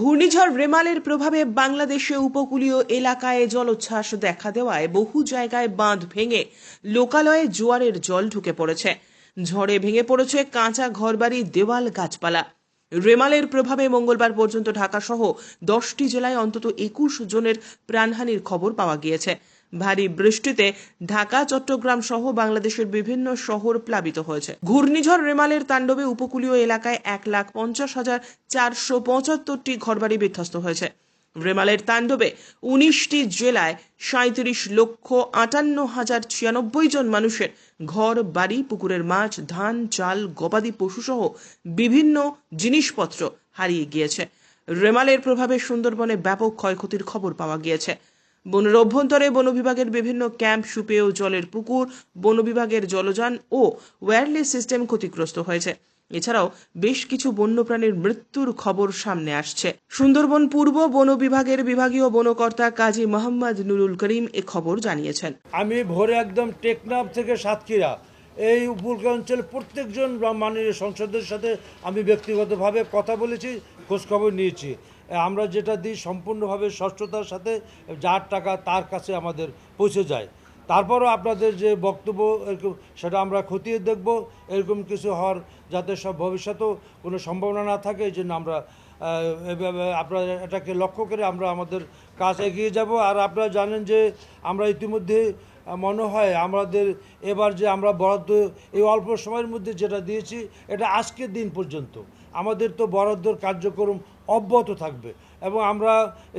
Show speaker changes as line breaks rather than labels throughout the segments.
ঘূর্ণিঝড় রেমালের প্রভাবে বাংলাদেশে উপকূলীয় এলাকায় জলোচ্ছ্বাস দেখা দেওয়ায় বহু জায়গায় বাঁধ ভেঙে লোকালয়ে জোয়ারের জল ঢুকে পড়েছে। ঝড়ে ভেঙে পড়েছে কাঁচা ঘরবাড়ি, দেওয়াল, গাছপালা। রেমালের প্রভাবে মঙ্গলবার পর্যন্ত ঢাকাসহ দশটি জেলায় অন্তত একুশ জনের প্রাণহানির খবর পাওয়া গিয়েছে। ভারী বৃষ্টিতে ঢাকা, চট্টগ্রাম সহ বাংলাদেশের বিভিন্ন শহর প্লাবিত হয়েছে। ঘূর্ণিঝড় রেমালের তাণ্ডবে উপকূলীয় এলাকায় এক লাখ পঞ্চাশ হাজার চারশো পঁচাত্তরটি ঘরবাড়ি বিধ্বস্ত হয়েছে। রেমালের তাণ্ডবে উনিশটি জেলায় সাঁত্রিশ লক্ষ আটান্ন হাজার ছিয়ানব্বই জন মানুষের ঘর, বাড়ি, পুকুরের মাছ, ধান, চাল, গবাদি পশুসহ বিভিন্ন জিনিসপত্র হারিয়ে গিয়েছে। রেমালের প্রভাবে সুন্দরবনে ব্যাপক ক্ষয়ক্ষতির খবর পাওয়া গিয়েছে। বনের অভ্যন্তরে বন বিভাগের বিভিন্ন ক্যাম্প সুপেয় জলের পুকুর, বন বিভাগের জলযান ও ওয়্যারলেস সিস্টেম ক্ষতিগ্রস্ত হয়েছে। এছাড়াও বেশ কিছু বন্যপ্রাণীর মৃত্যুর খবর সামনে আসছে। সুন্দরবন পূর্ব বন বিভাগের বিভাগীয় বনকর্তা কাজী মোহাম্মদ নুরুল করিম এ খবর জানিয়েছেন।
আমি ভোরে একদম টেকনাফ থেকে সাতক্ষীরা, এই অঞ্চলের প্রত্যেকজন মাননীয় সংসদের সাথে আমি ব্যক্তিগতভাবে কথা বলেছি, খোঁজখবর নিয়েছি। আমরা যেটা দিই সম্পূর্ণভাবে স্বচ্ছতার সাথে, যার টাকা তার কাছে আমাদের পৌঁছে যায়। তারপরও আপনাদের যে বক্তব্য, এরকম সেটা আমরা খতিয়ে দেখব। এরকম কিছু হওয়ার যাতে সব ভবিষ্যতেও কোনো সম্ভাবনা না থাকে, এই জন্য আমরা আপনারা এটাকে লক্ষ্য করে আমরা আমাদের কাজ এগিয়ে যাব। আর আপনারা জানেন যে আমরা ইতিমধ্যে মনে হয় আমাদের এবার যে আমরা বরাদ্দ, এই অল্প সময়ের মধ্যে যেটা দিয়েছি, এটা আজকের দিন পর্যন্ত। আমাদের তো বরাদ্দর কার্যক্রম অব্যাহত থাকবে। এবং আমরা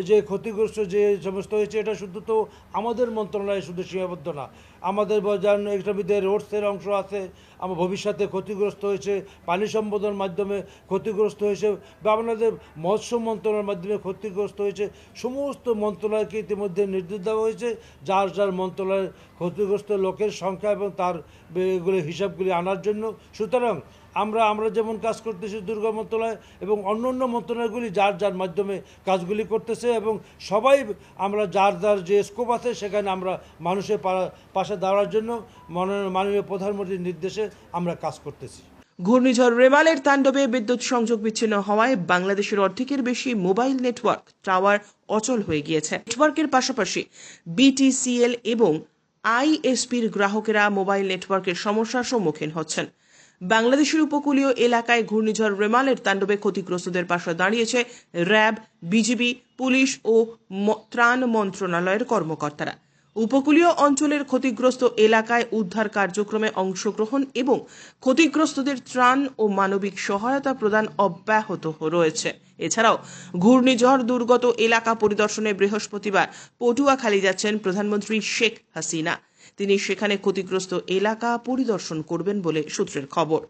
যে ক্ষতিগ্রস্ত যে সমস্ত হয়েছে, এটা শুধু তো আমাদের মন্ত্রণালয়ে শুধু সীমাবদ্ধ না, আমাদের বাজার এটার রোডসের অংশ আছে, আমার ভবিষ্যতে ক্ষতিগ্রস্ত হয়েছে, পানি সম্বোধনের মাধ্যমে ক্ষতিগ্রস্ত হয়েছে, বা আমাদের মৎস্য মন্ত্রণালয়ের মাধ্যমে ক্ষতিগ্রস্ত হয়েছে, সমস্ত মন্ত্রণালয়কে ইতিমধ্যে নির্দেশ দেওয়া হয়েছে, যার যার মন্ত্রণালয়ের ক্ষতিগ্রস্ত লোকের সংখ্যা এবং তার এগুলি হিসাবগুলি আনার জন্য। সুতরাং আমরা আমরা যেমন কাজ করতেছি দুর্গা মন্ত্রণালয় এবং অন্য অন্য মন্ত্রণালয়গুলি যার যার মাধ্যমে কাজগুলি করতেছে এবং সবাই আমরা যার যার যে স্কোপ আছে সেখানে আমরা মানুষের পাশে দাঁড়ার জন্য মাননীয় প্রধানমন্ত্রীর নির্দেশে আমরা কাজ করতেছি।
ঘূর্ণিঝড় রেমালের তাণ্ডবে বিদ্যুৎ সংযোগ বিচ্ছিন্ন হওয়ায় বাংলাদেশের অর্ধেকের বেশি মোবাইল নেটওয়ার্ক টাওয়ার অচল হয়ে গিয়েছে। নেটওয়ার্কের পাশাপাশি বিটিসিএল এবং আইএসপির গ্রাহকেরা মোবাইল নেটওয়ার্কের সমস্যার সম্মুখীন হচ্ছেন। বাংলাদেশের উপকূলীয় এলাকায় ঘূর্ণিঝড় রেমালের তাণ্ডবে ক্ষতিগ্রস্তদের পাশে দাঁড়িয়েছে র্যাব, বিজিবি, পুলিশ ও ত্রাণ মন্ত্রণালয়ের কর্মকর্তারা। উপকূলীয় অঞ্চলের ক্ষতিগ্রস্ত এলাকায় উদ্ধার কার্যক্রমে অংশগ্রহণ এবং ক্ষতিগ্রস্তদের ত্রাণ ও মানবিক সহায়তা প্রদান অব্যাহত রয়েছে। এছাড়াও ঘূর্ণিঝড় দুর্গত এলাকা পরিদর্শনে বৃহস্পতিবার পটুয়াখালী যাচ্ছেন প্রধানমন্ত্রী শেখ হাসিনা। তিনি সেখানে ক্ষতিগ্রস্ত এলাকা পরিদর্শন করবেন বলে সূত্রের খবর।